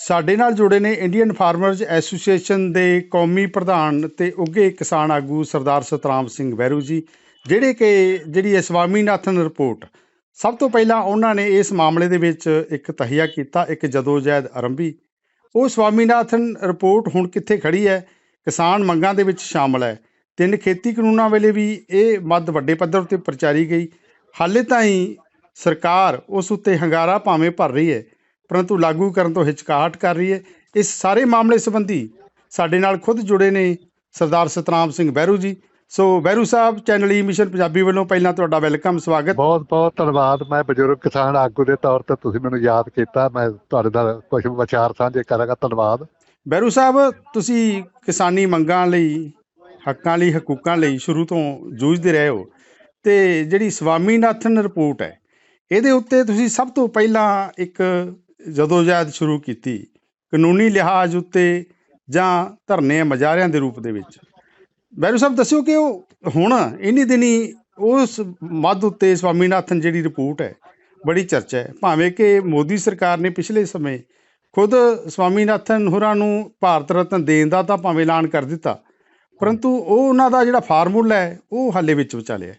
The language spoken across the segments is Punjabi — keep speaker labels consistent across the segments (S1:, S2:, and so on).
S1: ਸਾਡੇ ਨਾਲ ਜੁੜੇ ਨੇ ਇੰਡੀਅਨ ਫਾਰਮਰਜ਼ ਐਸੋਸੀਏਸ਼ਨ ਦੇ ਕੌਮੀ ਪ੍ਰਧਾਨ ਤੇ ਉੱਘੇ ਕਿਸਾਨ ਆਗੂ ਸਰਦਾਰ ਸਤਰਾਮ ਸਿੰਘ ਵੈਰੂ ਜੀ, ਜਿਹੜੇ ਕਿ ਜਿਹੜੀ ਇਹ ਸਵਾਮੀਨਾਥਨ ਰਿਪੋਰਟ, ਸਭ ਤੋਂ ਪਹਿਲਾਂ ਉਹਨਾਂ ਨੇ ਇਸ ਮਾਮਲੇ ਦੇ ਵਿੱਚ ਇੱਕ ਤਹੀਆ ਕੀਤਾ, ਇੱਕ ਜਦੋਜਹਿਦ ਆਰੰਭੀ। ਉਹ ਸਵਾਮੀਨਾਥਨ ਰਿਪੋਰਟ ਹੁਣ ਕਿੱਥੇ ਖੜੀ ਹੈ? ਕਿਸਾਨ ਮੰਗਾਂ ਦੇ ਵਿੱਚ ਸ਼ਾਮਲ ਹੈ। ਤਿੰਨ ਖੇਤੀ ਕਾਨੂੰਨਾਂ ਵੇਲੇ ਵੀ ਇਹ ਮੱਦ ਵੱਡੇ ਪੱਧਰ ਉੱਤੇ ਪ੍ਰਚਾਰੀ ਗਈ। ਹਾਲੇ ਤਾਈਂ ਸਰਕਾਰ ਉਸ ਉੱਤੇ ਹੰਗਾਰਾ ਭਾਵੇਂ ਭਰ ਰਹੀ ਹੈ। ਪਰੰਤੂ ਲਾਗੂ ਕਰਨ ਤੋਂ ਹਿਚਕਾਹਟ ਕਰ ਰਹੀ ਹੈ। ਇਸ ਸਾਰੇ ਮਾਮਲੇ ਸੰਬੰਧੀ ਸਾਡੇ ਨਾਲ ਖੁਦ ਜੁੜੇ ਨੇ ਸਰਦਾਰ Satnam Singh Behru ji. So Behru Sahib channel e mission Punjabi ਵੱਲੋਂ ਪਹਿਲਾਂ ਤੁਹਾਡਾ ਵੈਲਕਮ ਸਵਾਗਤ।
S2: ਬਹੁਤ ਬਹੁਤ ਧੰਨਵਾਦ। ਮੈਂ ਬਜ਼ੁਰਗ ਕਿਸਾਨ ਆਗੂ ਦੇ ਤੌਰ ਤੇ ਤੁਸੀਂ ਮੈਨੂੰ ਯਾਦ ਕੀਤਾ। ਮੈਂ ਤੁਹਾਡੇ ਨਾਲ ਕੁਝ ਵਿਚਾਰ ਸਾਂਝੇ ਕਰਾਂਗਾ। ਧੰਨਵਾਦ।
S1: ਬਹਿਰੂ ਸਾਹਿਬ ਤੁਸੀਂ ਕਿਸਾਨੀ ਮੰਗਾਂ ਲਈ ਹੱਕਾਂ ਲਈ ਹਕੂਕਾਂ ਲਈ ਸ਼ੁਰੂ ਤੋਂ ਜੂਝਦੇ ਰਹੇ ਹੋ। ਤੇ ਜਿਹੜੀ ਸਵਾਮੀਨਾਥਨ ਰਿਪੋਰਟ ਹੈ ਇਹਦੇ ਉੱਤੇ ਤੁਸੀਂ ਸਭ ਤੋਂ ਪਹਿਲਾਂ ਇੱਕ ਜਦੋਂ ਜਦੋਜਹਿਦ ਸ਼ੁਰੂ ਕੀਤੀ, ਕਾਨੂੰਨੀ ਲਿਹਾਜ਼ ਉੱਤੇ ਜਾਂ ਧਰਨੇ ਮਜਾਰਿਆਂ ਦੇ ਰੂਪ ਦੇ ਵਿੱਚ? ਬੈਰੂ ਸਾਹਿਬ, ਦੱਸਿਓ ਕਿ ਉਹ ਹੁਣ, ਇਨੀ ਦਿਨੀ ਉਸ ਮੱਧ ਉੱਤੇ ਸਵਾਮੀਨਾਥਨ ਜਿਹੜੀ ਰਿਪੋਰਟ ਹੈ, ਬੜੀ ਚਰਚਾ ਹੈ। ਭਾਵੇਂ ਕਿ ਮੋਦੀ ਸਰਕਾਰ ਨੇ ਪਿਛਲੇ ਸਮੇਂ ਖੁਦ ਸਵਾਮੀਨਾਥਨ ਹੋਰਾਂ ਨੂੰ ਭਾਰਤ ਰਤਨ ਦੇਣ ਦਾ ਤਾਂ ਭਾਵੇਂ ਐਲਾਨ ਕਰ ਦਿੱਤਾ, ਪਰੰਤੂ ਉਹ ਉਹਨਾਂ ਦਾ ਜਿਹੜਾ ਫਾਰਮੂਲਾ ਹੈ, ਉਹ ਹਾਲੇ ਵਿੱਚ ਵਿਚਾਲਿਆ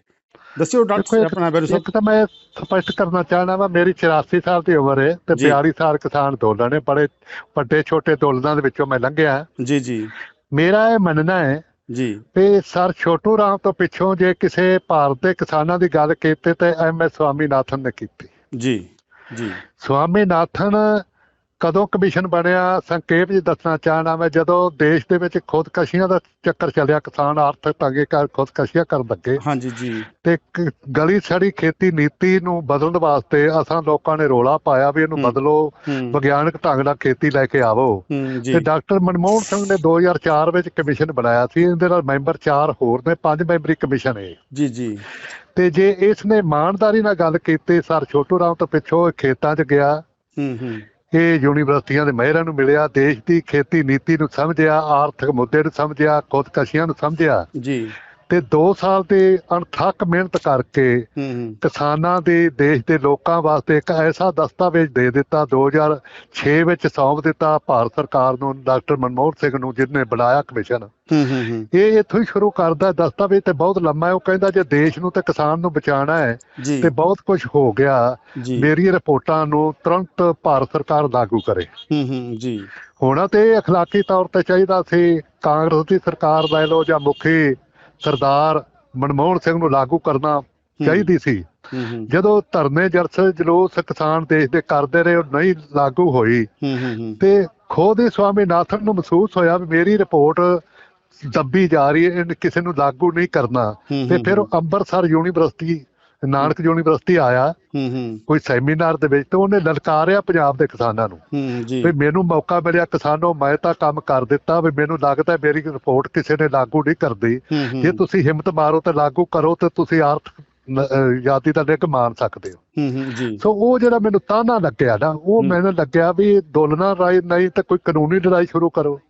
S1: ਦੱਸਿਓ ਡਾਕਟਰ ਆਪਣਾ ਬੈਰੂ ਸਾਹਿਬ
S2: ਇੱਕ ਤਾਂ ਮੈਂ ਸਪਸ਼ਟ ਕਰਨਾ ਚਾਹਣਾ ਵਾ ਮੇਰੀ 84 ਸਾਲ ਦੀ ਉਮਰ ਹੈ ਤੇ
S1: ਜੀ।
S2: 42 ਸਾਲ ਕਿਸਾਨ ਅੰਦੋਲਨ ਹੈ ਬੜੇ ਵੱਡੇ ਛੋਟੇ ਅੰਦੋਲਨਾਂ ਦੇ ਵਿੱਚੋਂ ਮੈਂ ਲੰਘਿਆ।
S1: ਜੀ ਜੀ।
S2: ਮੇਰਾ ਇਹ ਮੰਨਣਾ ਹੈ
S1: ਜੀ।
S2: ਕਿ ਸਰ ਛੋਟੂ ਰਾਮ ਤੋਂ ਪਿੱਛੋਂ ਜੇ ਕਿਸੇ ਭਾਰਤ ਦੇ ਕਿਸਾਨਾਂ ਦੀ ਗੱਲ ਕੀਤੀ ਤੇ ਐਮ ਐਸ ਸਵਾਮੀਨਾਥਨ ਨੇ ਕੀਤੀ।
S1: ਜੀ ਜੀ।
S2: ਸਵਾਮੀਨਾਥਨ ਕਦੋਂ ਕਮਿਸ਼ਨ ਬਣਿਆ ਸੰਖੇਪ ਜੀ ਦੱਸਣਾ ਚਾਹਣਾ ਮੈਂ ਜਦੋਂ ਦੇਸ਼ ਦੇ ਵਿੱਚ ਖੁਦਕਸ਼ੀਆਂ ਦਾ ਚੱਕਰ ਚੱਲਿਆ ਕਿਸਾਨ ਆਰਥਿਕ ਤੰਗੇ ਕਰ ਖੁਦਕਸ਼ੀਆਂ ਕਰਨ ਲੱਗੇ।
S1: ਹਾਂਜੀ ਜੀ।
S2: ਤੇ ਇੱਕ ਗਲੀ ਸੜੀ ਖੇਤੀ ਨੀਤੀ ਨੂੰ ਬਦਲਣ ਵਾਸਤੇ ਅਸਾਂ ਲੋਕਾਂ ਨੇ ਰੋਲਾ ਪਾਇਆ ਵੀ ਇਹਨੂੰ। ਬਦਲੋ ਵਿਗਿਆਨਕ ਢੰਗ ਨਾਲ ਖੇਤੀ ਲੈ ਕੇ ਆਵੋ। ਤੇ ਡਾਕਟਰ ਮਨਮੋਹਨ ਸਿੰਘ ਨੇ 2004 ਵਿੱਚ ਕਮਿਸ਼ਨ ਬਣਾਇਆ ਸੀ ਇਹਦੇ ਨਾਲ ਮੈਂਬਰ ਚਾਰ ਹੋਰ ਨੇ ਪੰਜ ਮੈਂਬਰੀ ਕਮਿਸ਼ਨ ਹੈ
S1: ਜੀ ਜੀ।
S2: ਤੇ ਜੇ ਇਸ ਨੇ ਇਮਾਨਦਾਰੀ ਨਾਲ ਗੱਲ ਕੀਤੀ ਸਰ ਛੋਟੂ ਰਾਮ ਤੋਂ ਪਿੱਛੋਂ ਖੇਤਾਂ 'ਚ ਗਿਆ।
S1: ਹੂੰ ਹੂੰ।
S2: ਇਹ ਯੂਨੀਵਰਸਿਟੀਆਂ ਦੇ ਮਹਿਰਾਂ ਨੂੰ ਮਿਲਿਆ, ਦੇਸ਼ ਦੀ ਖੇਤੀ ਨੀਤੀ ਨੂੰ ਸਮਝਿਆ, ਆਰਥਿਕ ਮੁੱਦੇ ਨੂੰ ਸਮਝਿਆ, ਖੁਦਕਸ਼ੀਆਂ ਨੂੰ ਸਮਝਿਆ।
S1: ਜੀ।
S2: ਤੇ 2 ਸਾਲ ਦੇ ਅਣਥੱਕ ਮਿਹਨਤ ਕਰਕੇ ਕਿਸਾਨਾਂ ਦੇ ਦੇਸ਼ ਦੇ ਲੋਕਾਂ ਵਾਸਤੇ ਇੱਕ ਐਸਾ ਦਸਤਾਵੇਜ਼ ਦੇ ਦਿੱਤਾ 2006 ਵਿੱਚ ਸੌਂਪ ਦਿੱਤਾ ਭਾਰਤ ਸਰਕਾਰ ਨੂੰ ਡਾਕਟਰ ਮਨਮੋਹਨ ਸਿੰਘ ਨੂੰ ਜਿਹਨੇ ਬਣਾਇਆ ਕਮਿਸ਼ਨ।
S1: ਹੂੰ ਹੂੰ ਹੂੰ।
S2: ਇਹ ਇੱਥੋਂ ਹੀ ਸ਼ੁਰੂ ਕਰਦਾ ਦਸਤਾਵੇਜ਼ ਤੇ ਬਹੁਤ ਲੰਮਾ ਹੈ। ਉਹ ਕਹਿੰਦਾ ਜੇ ਦੇਸ਼ ਨੂੰ ਤੇ ਕਿਸਾਨ ਨੂੰ ਬਚਾਉਣਾ ਹੈ ਤੇ ਬਹੁਤ ਕੁਝ ਹੋ ਗਿਆ ਮੇਰੀ ਰਿਪੋਰਟਾਂ ਨੂੰ ਤੁਰੰਤ ਭਾਰਤ ਸਰਕਾਰ ਲਾਗੂ ਕਰੇ।
S1: ਹੂੰ ਹੂੰ ਜੀ।
S2: ਹੋਣਾ ਤੇ ਇਹ ਅਖਲਾਕੀ ਤੌਰ ਤੇ ਚਾਹੀਦਾ ਸੀ ਕਾਂਗਰਸ ਦੀ ਸਰਕਾਰ ਲੈ ਲਓ ਜਾਂ ਮੁਖੀ ਸਰਦਾਰ ਮਨਮੋਹਨ ਸਿੰਘ ਨੂੰ ਲਾਗੂ ਕਰਨਾ ਚਾਹੀਦੀ ਸੀ। ਜਦੋਂ ਧਰਨੇ ਜਲਸੇ ਜਲੂਸ ਕਿਸਾਨ ਦੇਸ਼ ਦੇ ਕਰਦੇ ਰਹੇ ਉਹ ਨਹੀਂ ਲਾਗੂ ਹੋਈ। ਤੇ ਖੁਦ ਹੀ ਸਵਾਮੀਨਾਥਨ ਨੂੰ ਮਹਿਸੂਸ ਹੋਇਆ ਵੀ ਮੇਰੀ ਰਿਪੋਰਟ ਦੱਬੀ ਜਾ ਰਹੀ ਹੈ ਕਿਸੇ ਨੂੰ ਲਾਗੂ ਨਹੀਂ ਕਰਨਾ। ਤੇ ਫਿਰ ਉਹ ਅੰਮ੍ਰਿਤਸਰ ਯੂਨੀਵਰਸਿਟੀ ਨਾਨਕ ਯੂਨੀਵਰਸਿਟੀ ਆਇਆ
S1: ਹੂੰ ਹੂੰ।
S2: ਕੋਈ ਸੈਮੀਨਾਰ ਦੇ ਵਿੱਚ ਤੇ ਉਹਨੇ ਲਲਕਾਰਿਆ ਪੰਜਾਬ ਦੇ ਕਿਸਾਨਾਂ ਨੂੰ।
S1: ਹੂੰ ਜੀ।
S2: ਵੀ ਮੈਨੂੰ ਮੌਕਾ ਮਿਲਿਆ ਕਿਸਾਨੋ ਮੈਂ ਤਾਂ ਕੰਮ ਕਰ ਦਿੱਤਾ ਵੀ ਮੈਨੂੰ ਲੱਗਦਾ ਮੇਰੀ ਰਿਪੋਰਟ ਕਿਸੇ ਨੇ ਲਾਗੂ ਨਹੀਂ ਕਰਦੀ। ਜੇ ਤੁਸੀਂ ਹਿੰਮਤ ਮਾਰੋ ਤੇ ਲਾਗੂ ਕਰੋ ਤੇ ਤੁਸੀਂ ਆਰਥਿਕ ਆਜ਼ਾਦੀ ਦਾ ਨਿੱਘ ਮਾਣ ਸਕਦੇ ਹੋ।
S1: ਹੂੰ ਹੂੰ ਜੀ।
S2: ਸੋ ਉਹ ਜਿਹੜਾ ਮੈਨੂੰ ਤਾਨਾ ਲੱਗਿਆ ਨਾ ਉਹ। ਮੈਨੂੰ ਲੱਗਿਆ ਵੀ ਦੋਲਨਾ ਰਾਈ ਨਹੀਂ ਤਾਂ ਕੋਈ ਕਾਨੂੰਨੀ ਲੜਾਈ ਸ਼ੁਰੂ ਕਰੋ।